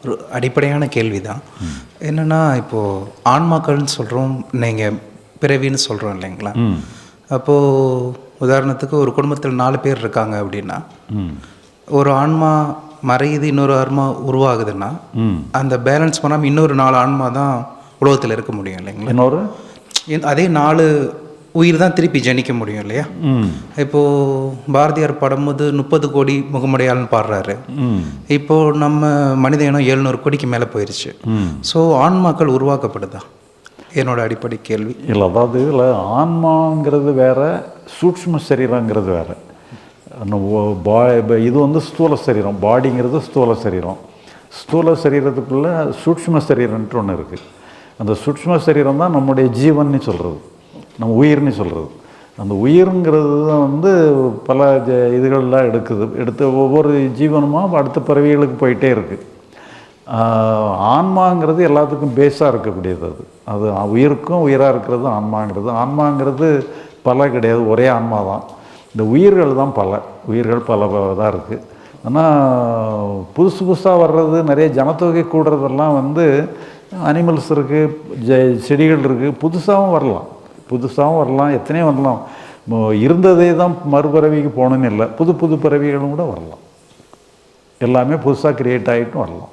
ஒரு அடிப்படையான கேள்வி தான் என்னென்னா இப்போது ஆன்மாக்கள்னு சொல்கிறோம் நீங்கள் பிறவின்னு சொல்கிறோம் இல்லைங்களா? அப்போது உதாரணத்துக்கு ஒரு குடும்பத்தில் நாலு பேர் இருக்காங்க அப்படின்னா ஒரு ஆன்மா மறையுது இன்னொரு ஆன்மா உருவாகுதுன்னா அந்த பேலன்ஸ் பண்ணாமல் இன்னொரு நாலு ஆன்மா தான் உலகத்தில் இருக்க முடியும் இல்லைங்களா? இன்னொரு? அதே நாலு உயிர் தான் திருப்பி ஜனிக்க முடியும் இல்லையா? இப்போது பாரதியார் பாடும்போது முப்பது கோடி முகமுடையாள்னு பாடுறாரு. இப்போ நம்ம மனித இனம் எழுநூறு கோடிக்கு மேலே போயிருச்சு. ம். ஸோ ஆன்மாக்கள் உருவாக்கப்படுதா? என்னோட அடிப்படை கேள்வி. இல்லை அதாவது இதில் ஆன்மாங்கிறது வேற சூட்ச்ம சரீரங்கிறது வேற. பா- இது வந்து ஸ்தூல சரீரம் பாடிங்கிறது ஸ்தூல சரீரம். ஸ்தூல சரீரத்துக்குள்ளே சூட்ச்ம சரீரம்ன்ட்டு ஒன்று இருக்குது அந்த சூட்ச்ம சரீரம் தான் நம்முடைய ஜீவன்னு சொல்கிறது நம்ம உயிர்னு சொல்கிறது அந்த உயிர்ங்கிறது தான் வந்து பல ஜ- இதுகள்லாம் எடுக்குது. எடுத்து ஒவ்வொரு ஜீவனமும் அடுத்த பிறவிகளுக்கு போயிட்டே இருக்குது ஆன்மாங்கிறது எல்லாத்துக்கும் பேஸாக இருக்கக்கூடியது அது. அது உயிருக்கும் உயிராக இருக்கிறது ஆன்மாங்கிறது. ஆன்மாங்கிறது பல கிடையாது ஒரே ஆன்மா தான். இந்த உயிர்கள் தான் பல. உயிர்கள் பல தான் இருக்குது ஆனால் புதுசு புதுசாக வர்றது நிறைய ஜனத்தொகை கூடுறதெல்லாம் வந்து அனிமல்ஸ் இருக்குது ஜ செடிகள் இருக்குது புதுசாகவும் வரலாம். புதுசாகவும் வரலாம் எத்தனையோ வரலாம். இருந்ததே தான் மறுபிறவிக்கு போகணுன்னு இல்லை. புது புது பிறவிகளும் கூட வரலாம். எல்லாமே புதுசாக கிரியேட் ஆகிட்டும் வரலாம்.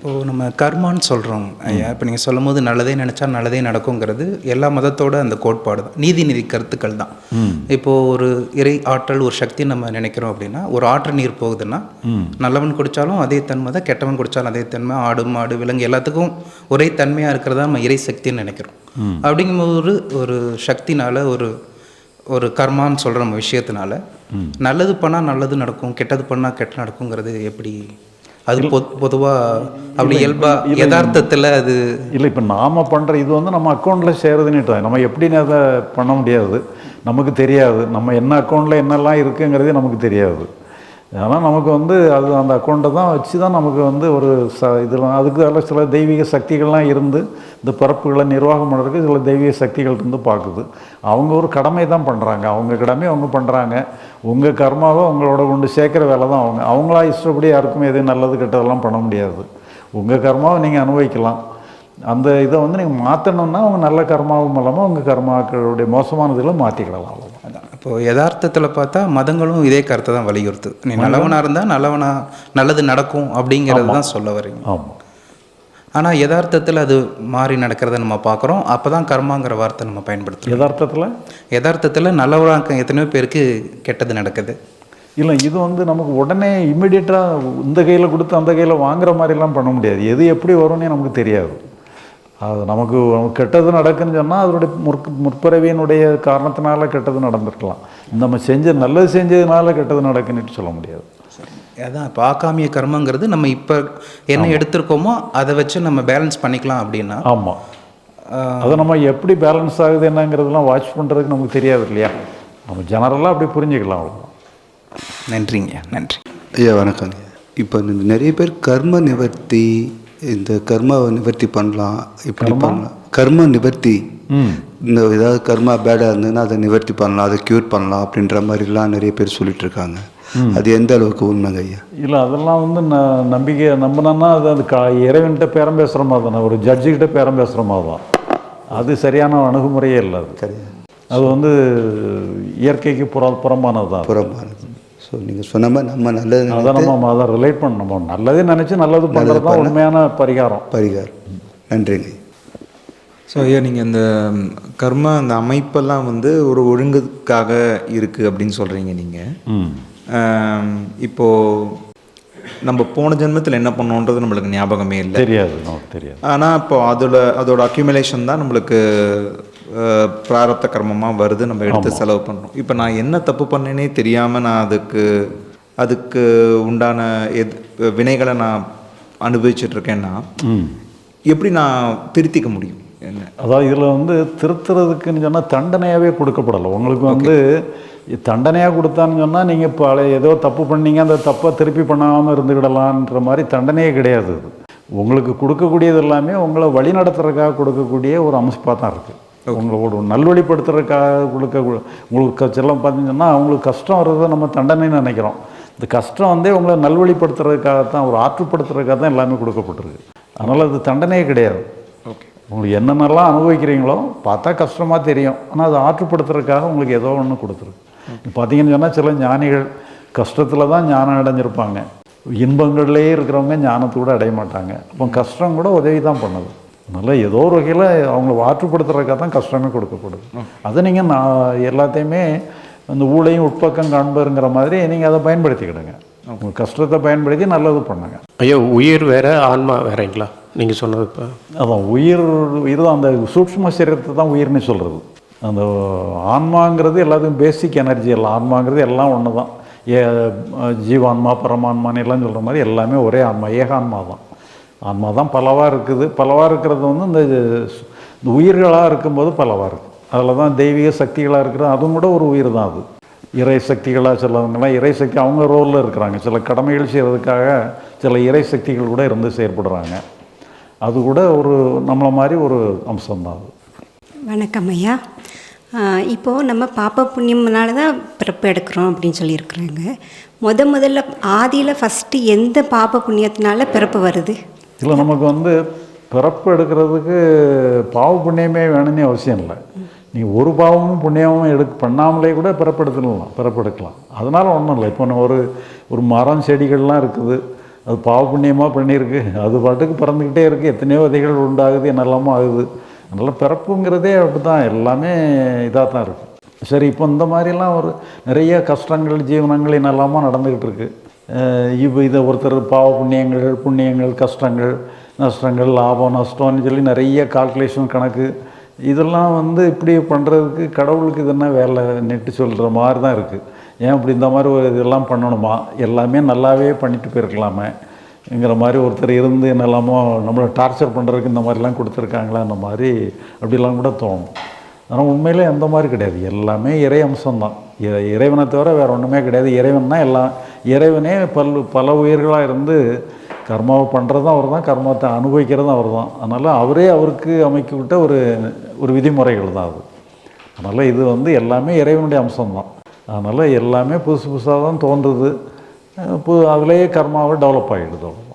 இப்போது நம்ம கர்மான்னு சொல்கிறோம் ஐயா இப்போ நீங்கள் சொல்லும் போது நல்லதே நினச்சா நல்லதே நடக்குங்கிறது எல்லா மதத்தோட அந்த கோட்பாடு தான். நீதி நிதி கருத்துக்கள் தான். இப்போது ஒரு இறை ஆற்றல் ஒரு சக்தி நம்ம நினைக்கிறோம் அப்படின்னா ஒரு ஆற்று நீர் போகுதுன்னா நல்லவன் குடித்தாலும் அதே தன்மை தான் கெட்டவன் குடித்தாலும் அதே தன்மை ஆடு மாடு விலங்கு எல்லாத்துக்கும் ஒரே தன்மையாக இருக்கிறதா நம்ம இறை சக்தின்னு நினைக்கிறோம். அப்படிங்கும்போது ஒரு சக்தினால ஒரு ஒரு கர்மான்னு சொல்கிற நம்ம விஷயத்தினால நல்லது பண்ணால் நல்லது நடக்கும் கெட்டது பண்ணால் கெட்ட நடக்குங்கிறது எப்படி அது பொது பொதுவாக அப்படி இயல்பா யதார்த்தத்தில் அது இல்லை இப்போ நாம் பண்ணுற இது வந்து நம்ம அக்கௌண்ட்டில் சேருதுன்னுட்டு நம்ம எப்படின்னு அதை பண்ண முடியாது? நமக்கு தெரியாது. நம்ம என்ன அக்கௌண்ட்டில் என்னெல்லாம் இருக்குங்கிறதே நமக்கு தெரியாது. ஏன்னா நமக்கு வந்து அது அந்த அக்கௌண்ட்டை தான் வச்சு தான் நமக்கு வந்து ஒரு ச இதெல்லாம் அதுக்கு அதில் சில தெய்வீக சக்திகள்லாம் இருந்து இந்த பிறப்புகளை நிர்வாகம் பண்ணுறதுக்கு சில தெய்வீக சக்திகள் இருந்து பார்க்குது. அவங்க ஒரு கடமை தான் பண்ணுறாங்க அவங்க கடமை அவங்க பண்ணுறாங்க உங்கள் கர்மாவை உங்களோட கொண்டு சேர்க்குற வேலை தான் அவங்க. அவங்களா இஷ்டப்படி யாருக்கும் எதுவும் நல்லது கெட்டதெல்லாம் பண்ண முடியாது. உங்கள் கர்மாவை நீங்கள் அனுபவிக்கலாம். அந்த இதை வந்து நீங்கள் மாற்றணுன்னா அவங்க நல்ல கர்மாவும் மூலமாக உங்கள் கர்மாக்களுடைய மோசமானதுகளை மாற்றிக்கிடலாம் அதான். இப்போ யதார்த்தத்தில் பார்த்தா மதங்களும் இதே கருத்தை தான் வலியுறுத்து நீ நல்லவனாக இருந்தால் நல்லவனா நல்லது நடக்கும் அப்படிங்கிறது தான் சொல்ல வரீங்க ஆமாம் ஆனால் யதார்த்தத்தில் அது மாறி நடக்கிறத நம்ம பார்க்குறோம். அப்போ தான் கர்மாங்கிற வார்த்தை நம்ம பயன்படுத்துகிறோம் யதார்த்தத்தில்? யதார்த்தத்தில் நல்லவனாக எத்தனையோ பேருக்கு கெட்டது நடக்குது. இல்லை இது வந்து நமக்கு உடனே இம்மிடியட்டாக இந்த கையில் கொடுத்து அந்த கையில் வாங்குற மாதிரிலாம் பண்ண முடியாது. எது எப்படி வரும்னே நமக்கு தெரியாது. அது நமக்கு கெட்டது நடக்குன்னு சொன்னால் அதனுடைய முற் முற்பிறவியினுடைய காரணத்தினால கெட்டது நடந்திருக்கலாம். நம்ம செஞ்ச நல்லது செஞ்சதுனால கெட்டது நடக்குன்னுட்டு சொல்ல முடியாது. அதான் இப்போ ஆகாமிய கர்மங்கிறது நம்ம இப்போ என்ன எடுத்திருக்கோமோ அதை வச்சு நம்ம பேலன்ஸ் பண்ணிக்கலாம் அப்படின்னா ஆமாம் அதை நம்ம எப்படி பேலன்ஸ் ஆகுது என்னங்கிறதெல்லாம் வாட்ச் பண்ணுறதுக்கு நமக்கு தெரியாது இல்லையா? நம்ம ஜெனரலாக அப்படி புரிஞ்சுக்கலாம் அவ்வளோதான் நன்றிங்க நன்றி. ஐயா வணக்கங்க இப்போ இந்த நிறைய பேர் கர்ம நிவர்த்தி இந்த கர்மாவை நிவர்த்தி பண்ணலாம் இப்படி பண்ணலாம். கர்ம நிவர்த்தி. இந்த ஏதாவது கர்மா பேடாக இருந்ததுன்னா அதை நிவர்த்தி பண்ணலாம் அதை க்யூர் பண்ணலாம் அப்படின்ற மாதிரிலாம் நிறைய பேர் சொல்லிட்டு இருக்காங்க. அது எந்த அளவுக்கு உண்மைங்க ஐயா? இல்லை அதெல்லாம் வந்து ந நம்பிக்கை நம்பினோன்னா அது அது கா இறைவன்கிட்ட பேரம் பேசுகிற மாதிரி தானே ஒரு ஜட்ஜுக்கிட்ட பேரம் பேசுகிற மாதிரி தான். அது சரியான அணுகுமுறையே இல்லை அது. அது வந்து இயற்கைக்கு புற புறம்பானது தான் புறம்பானது. ஸோ நீங்கள் சொன்ன மாதிரி நம்ம நல்லது அதை நம்ம அதை ரிலேட் பண்ண நம்ம நல்லதே நினச்சி நல்லது பண்ணுறது தான் உண்மையான பரிகாரம். பரிகாரம். நன்றிங்க. ஸோ ஐயா நீங்கள் இந்த கர்மா அந்த அமைப்பெல்லாம் வந்து ஒரு ஒழுங்குக்காக இருக்குது அப்படின்னு சொல்கிறீங்க நீங்கள் இப்போது நம்ம போன ஜென்மத்தில் என்ன பண்ணோன்றது நம்மளுக்கு ஞாபகமே இல்லை. தெரியாது தெரியாது. ஆனால் இப்போ அதோட அதோட அக்யூமுலேஷன் தான் நம்மளுக்கு அஹ், பிராரப்த கர்மமாக வருது. நம்ம எடுத்து செலவு பண்ணுறோம் இப்போ நான் என்ன தப்பு பண்ணேனே தெரியாமல் நான் அதுக்கு அதுக்கு உண்டான எத் வினைகளை நான் அனுபவிச்சுட்டு இருக்கேன்னா ம். எப்படி நான் திருத்திக்க முடியும்? என்ன? அதாவது இதில் வந்து திருத்துறதுக்குன்னு சொன்னால் தண்டனையாகவே கொடுக்கப்படலை. உங்களுக்கு வந்து தண்டனையாக கொடுத்தான்னு சொன்னால் நீங்கள் பழைய ஏதோ தப்பு பண்ணீங்க அந்த தப்பை திருப்பி பண்ணாமல் இருந்துக்கிடலான்ற மாதிரி தண்டனையே கிடையாது இது உங்களுக்கு கொடுக்கக்கூடியது எல்லாமே உங்களை வழி நடத்துறதுக்காக கொடுக்கக்கூடிய ஒரு அமைப்பாக தான் இருக்குது உங்களோட நல்வழிப்படுத்துறதுக்காக கொடுக்க உங்களுக்கு செல்லம் பார்த்தீங்கன்னா அவங்களுக்கு கஷ்டம் வர்றதை நம்ம தண்டனைன்னு நினைக்கிறோம். இந்த கஷ்டம் வந்து உங்களை நல்வழிப்படுத்துறதுக்காக தான் ஒரு ஆற்றுப்படுத்துறதுக்காக தான் எல்லாமே கொடுக்கப்பட்டிருக்கு. அதனால் அது தண்டனையே கிடையாது. ஓகே உங்களுக்கு என்னென்னலாம் அனுபவிக்கிறீங்களோ பார்த்தா கஷ்டமாக தெரியும். ஆனால் அதை ஆற்றுப்படுத்துறதுக்காக உங்களுக்கு ஏதோ ஒன்று கொடுத்துருக்கு. இப்போ பார்த்தீங்கன்னு சொன்னால் சில ஞானிகள் கஷ்டத்தில் தான் ஞானம் அடைஞ்சிருப்பாங்க. இன்பங்கள்லேயே இருக்கிறவங்க ஞானத்தை கூட அடைய மாட்டாங்க. அப்போ கஷ்டம் கூட உதவி தான் பண்ணுது. அதனால் ஏதோ ஒரு வகையில் அவங்கள ஆற்றுப்படுத்துறதுக்காக தான் கஷ்டமே கொடுக்கப்படுது. அதை நீங்கள் நான் எல்லாத்தையுமே அந்த ஊழையும் உட்பக்கம் காண்பருங்கிற மாதிரி நீங்கள் அதை பயன்படுத்திக்கிடுங்க. உங்கள் கஷ்டத்தை பயன்படுத்தி நல்லது பண்ணுங்க. ஐயா உயிர் வேற ஆன்மா வேறங்களா? நீங்கள் சொன்னது இப்போ. அதான் உயிர் இதுதான் அந்த சூக்ஷ்ம சரீரத்தை தான் உயிர்னு சொல்கிறது அந்த ஆன்மாங்கிறது எல்லாத்துக்கும் பேசிக் எனர்ஜி எல்லாம். ஆன்மாங்கிறது எல்லாம் ஒன்று தான் ஏ ஜீவான்மா பரமான்மான்னு எல்லாம் சொல்கிற மாதிரி எல்லாமே ஒரே ஆன்மா ஏகான்மா தான் ஆன்மா தான் பலவாக இருக்குது. பலவாக இருக்கிறது வந்து இந்த இந்த உயிர்களாக இருக்கும்போது பலவாக இருக்குது அதில் தான் தெய்வீக சக்திகளாக இருக்கிறது. அதுவும் கூட ஒரு உயிர் தான் அது. இறை சக்திகளாக சிலவங்கலாம் இறை சக்தி அவங்க ரோலில் இருக்கிறாங்க. சில கடமைகள் செய்கிறதுக்காக சில இறை சக்திகள் கூட இருந்து செயற்படுறாங்க. அது கூட ஒரு நம்மளை மாதிரி ஒரு அம்சம்தான் அது. வணக்கம் ஐயா. இப்போது இப்போ நம்ம பாப்ப புண்ணியம்னால தான் பிறப்பு எடுக்கிறோம் அப்படின்னு சொல்லியிருக்கிறாங்க. முத முதல்ல ஆதியில் ஃபஸ்ட்டு எந்த பாப்ப புண்ணியத்தினால பிறப்பு வருது? இல்லை நமக்கு வந்து பிறப்பு எடுக்கிறதுக்கு பாவ புண்ணியமே வேணும்னு அவசியம் இல்லை. நீ ஒரு பாவமும் புண்ணியமும் எடுக்க பண்ணாமலே கூட பிறப்பெடுத்துடலாம் பிறப்பெடுக்கலாம் அதனால் ஒன்றும் இல்லை. இப்போ நான் ஒரு ஒரு மரம் செடிகள்லாம் இருக்குது. அது பாவ புண்ணியமாக பண்ணியிருக்கு. அது பாட்டுக்கு பிறந்துக்கிட்டே இருக்குது எத்தனையோ விதைகள் உண்டாகுது என்னெல்லாமோ ஆகுது. அதனால் பிறப்புங்கிறதே அப்படி தான் எல்லாமே இதாக தான் இருக்குது சரி இப்போ இந்த மாதிரிலாம் ஒரு நிறைய கஷ்டங்கள் ஜீவனங்கள் என்னெல்லாமோ நடந்துக்கிட்டு இருக்கு. இப்போ இதை ஒருத்தர் பாவ புண்ணியங்கள் புண்ணியங்கள் கஷ்டங்கள் நஷ்டங்கள் லாபம் நஷ்டம்னு சொல்லி நிறைய கால்குலேஷன் கணக்கு இதெல்லாம் வந்து இப்படி பண்ணுறதுக்கு கடவுளுக்கு இது என்ன வேலை நெட்டு சொல்கிற மாதிரி தான் இருக்குது ஏன் இப்படி இந்த மாதிரி ஒரு இதெல்லாம் பண்ணணுமா? எல்லாமே நல்லாவே பண்ணிட்டு இங்கிற மாதிரி ஒருத்தர் இருந்து என்னெல்லாமோ நம்மளை டார்ச்சர் பண்ணுறதுக்கு இந்த மாதிரிலாம் கொடுத்துருக்காங்களா இந்த மாதிரி அப்படிலாம் கூட தோணும். ஆனால் உண்மையிலே அந்த மாதிரி கிடையாது. எல்லாமே இறை அம்சம்தான். இறைவனை தவிர வேறு ஒன்றுமே கிடையாது. இறைவன் தான் எல்லாம் இறைவனே பல் பல உயிர்களாக இருந்து கர்மாவை பண்ணுறதும் அவர் தான் கர்மத்தை அனுபவிக்கிறதும் அவர் தான் அதனால் அவரே அவருக்கு அமைக்கிவிட்ட ஒரு ஒரு விதிமுறைகள் தான் அது. அதனால் இது வந்து எல்லாமே இறைவனுடைய அம்சம்தான். அதனால் எல்லாமே புதுசு புதுசாக தான் தோன்றுது. அஹ் பு அதுலேயே கர்மாவை டெவலப் ஆகிடுது அவ்வளோதான்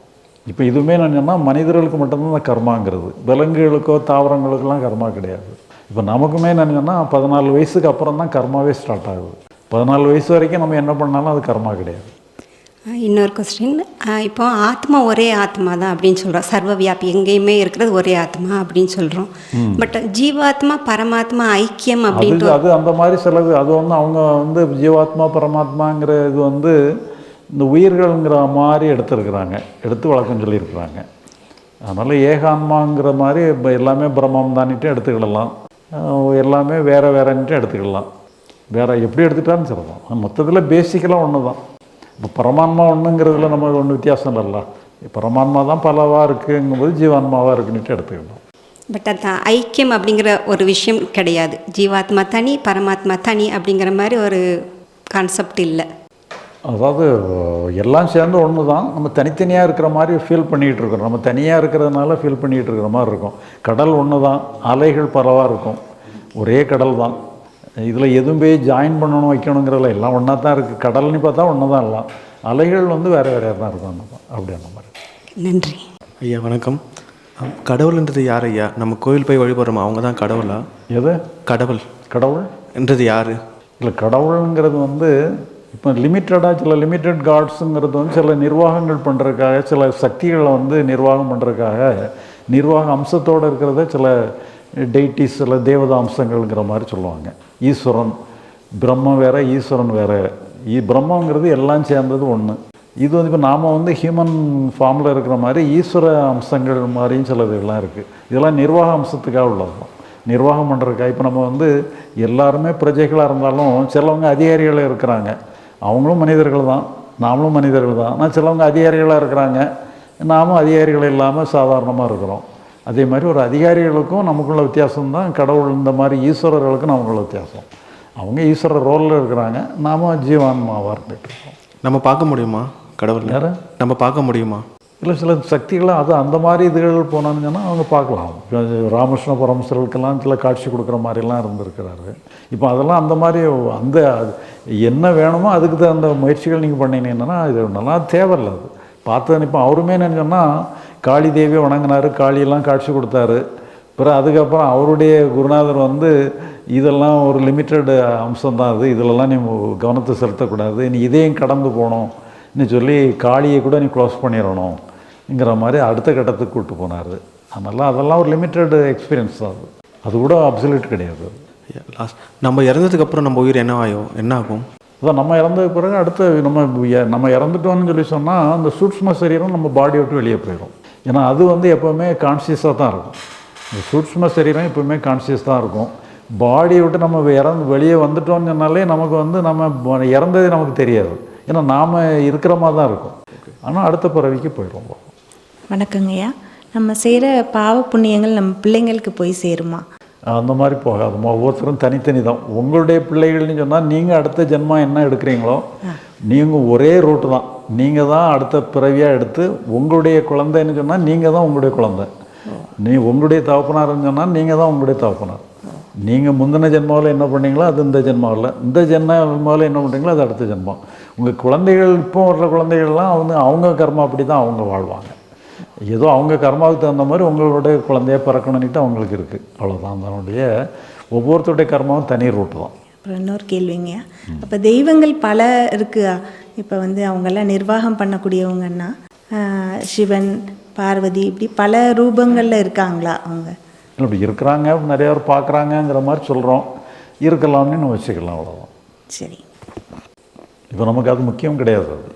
இப்போ இதுவுமே நான் சொன்னால் மனிதர்களுக்கு மட்டும்தான் இந்த கர்மாங்கிறது. விலங்குகளுக்கோ தாவரங்களுக்கெல்லாம் கர்மா கிடையாது. இப்போ நமக்குமே நான் சொன்னால் பதினாலு வயசுக்கு அப்புறம் தான் கர்மாவே ஸ்டார்ட் ஆகுது. பதினாலு வயசு வரைக்கும் நம்ம என்ன பண்ணாலும் அது கர்மா கிடையாது. இன்னொரு கொஸ்டின் இப்போ ஆத்மா ஒரே ஆத்மா தான் அப்படின்னு சொல்கிறோம் சர்வவியாபி எங்கேயுமே இருக்கிறது ஒரே ஆத்மா அப்படின்னு சொல்கிறோம் பட் ஜீவாத்மா பரமாத்மா ஐக்கியம் அது அப்படின்ட்டு அது அந்த மாதிரி சிலது. அது வந்து அவங்க வந்து ஜீவாத்மா பரமாத்மாங்கிற இது வந்து இந்த உயிர்கள்ங்கிற மாதிரி எடுத்துருக்குறாங்க. எடுத்து வழக்கம் சொல்லியிருக்கிறாங்க. அதனால் ஏகான்மாங்கிற மாதிரி இப்போ எல்லாமே பிரம்மம் தானிட்டு எடுத்துக்கிடலாம் எல்லாமே வேறு வேறன்ட்டு எடுத்துக்கிடலாம். வேறு எப்படி எடுத்துக்கிட்டாலும் சொல்லலாம் மொத்தத்தில் பேசிக்கலாக ஒன்று தான் இப்போ பரமான்மா ஒன்றுங்கிறதுல நம்ம ஒன்றும் வித்தியாசம் இல்லைல்ல. பரமான்மா தான் பலவாக இருக்குங்கும்போது ஜீவான்மாவாக இருக்குன்னுட்டு எடுத்துக்கலாம் பட் அந்த ஐக்கியம் அப்படிங்கிற ஒரு விஷயம் கிடையாது. ஜீவாத்மா தனி பரமாத்மா தனி அப்படிங்கிற மாதிரி ஒரு கான்செப்ட் இல்லை. அதாவது எல்லாம் சேர்ந்து ஒன்று தான் நம்ம தனித்தனியாக இருக்கிற மாதிரி ஃபீல் பண்ணிகிட்டு இருக்கிறோம் நம்ம தனியாக இருக்கிறதுனால ஃபீல் பண்ணிகிட்டு இருக்கிற மாதிரி இருக்கும். கடல் ஒன்று தான் அலைகள் பரவாக இருக்கும். ஒரே கடல் தான் இதில் எதுவும் போய் ஜாயின் பண்ணணும் வைக்கணுங்கிறதுல எல்லாம் ஒன்றா தான் இருக்குது கடல்னு பார்த்தா ஒன்று தான் எல்லாம் அலைகள் வந்து வேறு வேறையாக தான் இருக்கும் அந்த மாதிரி அப்படி அந்த மாதிரி. நன்றி. ஐயா வணக்கம். கடவுள்ன்றது யார் ஐயா? நம்ம கோயில் போய் வழிபடுறோமா? அவங்க தான் கடவுளா? எது? கடவுள். கடவுள்? என்றது யார்? இல்லை கடவுளுங்கிறது வந்து இப்போ லிமிட்டடாக சில லிமிட்டட் காட்ஸுங்கிறது வந்து சில நிர்வாகங்கள் பண்ணுறதுக்காக சில சக்திகளை வந்து நிர்வாகம் பண்ணுறதுக்காக நிர்வாக அம்சத்தோடு இருக்கிறத சில டெய்டிஸ் சில தேவதா அம்சங்கள்ங்கிற மாதிரி சொல்லுவாங்க. ஈஸ்வரன் பிரம்மம் வேற ஈஸ்வரன் வேறு. ஈ பிரம்மங்கிறது எல்லாம் சேர்ந்தது ஒன்று இது வந்து இப்போ நாம் வந்து ஹியூமன் ஃபார்மில் இருக்கிற மாதிரி ஈஸ்வர அம்சங்கள் மாதிரியும் சில இதெல்லாம் இருக்குது இதெல்லாம் நிர்வாக அம்சத்துக்காக உள்ளது. தான் நிர்வாகம் பண்ணுறதுக்காக இப்போ நம்ம வந்து எல்லாருமே பிரஜைகளாக இருந்தாலும் சிலவங்க அதிகாரிகள் இருக்கிறாங்க. அவங்களும் மனிதர்கள் தான் நாமளும் மனிதர்கள் தான் ஆனால் சிலவங்க அதிகாரிகளாக இருக்கிறாங்க. நாமும் அதிகாரிகள் இல்லாமல் சாதாரணமாக இருக்கிறோம். அதே மாதிரி ஒரு அதிகாரிகளுக்கும் நமக்குள்ள வித்தியாசம் தான் கடவுள் இந்த மாதிரி ஈஸ்வரர்களுக்கும் நமக்குள்ள வித்தியாசம். அவங்க ஈஸ்வர ரோலில் இருக்கிறாங்க. நாம ஜீவான்மாவாக இருந்துட்டு இருக்கோம். நம்ம பார்க்க முடியுமா கடவுள்? யாரை? நம்ம பார்க்க முடியுமா? இல்லை சில சக்திகளாக அது அந்த மாதிரி இதுகள் போனாங்கன்னா சொன்னால் அவங்க பார்க்கலாம். இப்போ ராமகிருஷ்ண பரமசர்களுக்கெல்லாம் சில காட்சி கொடுக்குற மாதிரிலாம் இருந்திருக்கிறாரு. இப்போ அதெல்லாம் அந்த மாதிரி அந்த என்ன வேணுமோ அதுக்கு தகுந்த முயற்சிகள் நீங்கள் பண்ணினீங்கன்னா இது நல்லா தேவையில்ல அது. பார்த்து இப்போ அவருமே என்னன்னு காளி தேவியை வணங்கினாரு காளியெல்லாம் காட்சி கொடுத்தாரு. பிறகு அதுக்கப்புறம் அவருடைய குருநாதர் வந்து இதெல்லாம் ஒரு லிமிட்டட் அம்சம் தான் அது. இதிலெல்லாம் நீ கவனத்தை செலுத்தக்கூடாது. நீ இதையும் கடந்து போகணும்னு சொல்லி காளியை கூட நீ க்ளோஸ் பண்ணிடணுங்கிற மாதிரி அடுத்த கட்டத்துக்கு கூப்பிட்டு போனார். அதனால் அதெல்லாம் ஒரு லிமிட்டட் எக்ஸ்பீரியன்ஸ் தான் அது. அது கூட அப்சல்யூட் கிடையாது. லாஸ்ட் நம்ம இறந்ததுக்கு அப்புறம் நம்ம உயிர் என்ன ஆகும் என்ன ஆகும் அதான் நம்ம இறந்த பிறகு அடுத்து நம்ம நம்ம இறந்துட்டோம்னு சொல்லி சொன்னால் அந்த சூட்ச்ம சரீரம் நம்ம பாடியை விட்டு வெளியே போயிடும். ஏன்னா அது வந்து எப்போவுமே கான்சியஸாக தான் இருக்கும். இந்த சூட்ச்ம சரீரம் எப்பவுமே கான்சியஸ் தான் இருக்கும். பாடியை விட்டு நம்ம இறந்து வெளியே வந்துட்டோம்னு சொன்னாலே நமக்கு வந்து நம்ம இறந்ததே நமக்கு தெரியாது. ஏன்னா நாம் இருக்கிற மாதிரி தான் இருக்கும். ஆனால் அடுத்த பிறவிக்கு போயிடுவோம் வணக்கங்கய்யா. நம்ம செய்கிற பாவ புண்ணியங்கள் நம்ம பிள்ளைங்களுக்கு போய் சேருமா? அந்த மாதிரி போகாதுமா ஒவ்வொருத்தரும் தனித்தனி தான். உங்களுடைய பிள்ளைகள்னு சொன்னால் நீங்கள் அடுத்த ஜென்மா என்ன எடுக்கிறீங்களோ நீங்கள் ஒரே ரூட்டு தான். நீங்கள் தான் அடுத்த பிறவியாக எடுத்து உங்களுடைய குழந்தைன்னு சொன்னால் நீங்கள் தான் உங்களுடைய குழந்தை. நீ உங்களுடைய தகப்பனார்னு சொன்னால் நீங்கள் தான் உங்களுடைய தகப்பனார். நீங்கள் முந்தின ஜென்மாவில் என்ன பண்ணீங்களோ அது இந்த ஜென்மாவில் இந்த ஜென்மாவில் என்ன பண்ணுறீங்களோ அது அடுத்த ஜென்மம். உங்கள் குழந்தைகள் இப்போ வர்ற குழந்தைகள்லாம் வந்து அவங்க கர்மா அப்படி தான் அவங்க வாழ்வாங்க. ஏதோ அவங்க கர்மாவுக்கு தகுந்த மாதிரி உங்களுடைய குழந்தைய பிறக்கணுன்னுட்டு அவங்களுக்கு இருக்குது அவ்வளோதான் அதனுடைய ஒவ்வொருத்தருடைய கர்மாவும் தனி ரூட்டு தான். அப்புறம் இன்னொரு கேள்விங்க. அப்போ தெய்வங்கள் பல இருக்குதா இப்போ வந்து அவங்கெல்லாம் நிர்வாகம் பண்ணக்கூடியவங்கன்னா சிவன் பார்வதி இப்படி பல ரூபங்களில் இருக்காங்களா அவங்க? இப்படி இருக்கிறாங்க நிறைய பேர் பார்க்குறாங்கங்கிற மாதிரி சொல்கிறோம் இருக்கலாம்னு நம்ம வச்சுக்கலாம் அவ்வளோதான் சரி. இப்போ நமக்கு அது முக்கியம் கிடையாது அது.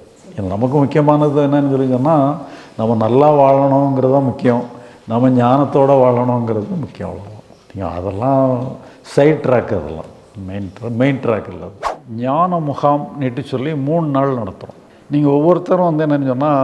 நமக்கு முக்கியமானது என்னன்னு சொல்லி சொன்னால் நம்ம நல்லா வாழணுங்கிறது தான் முக்கியம். நம்ம ஞானத்தோட வாழணுங்கிறது முக்கியம் அவ்வளோதான் நீங்கள் அதெல்லாம் சைட் ட்ராக் அதெல்லாம். மெயின் மெயின் ட்ராக் இல்லை. ஞான முகாம் நீட்டு சொல்லி மூணு நாள் நடத்துகிறோம் நீங்கள் ஒவ்வொருத்தரும் வந்து என்னன்னு சொன்னால்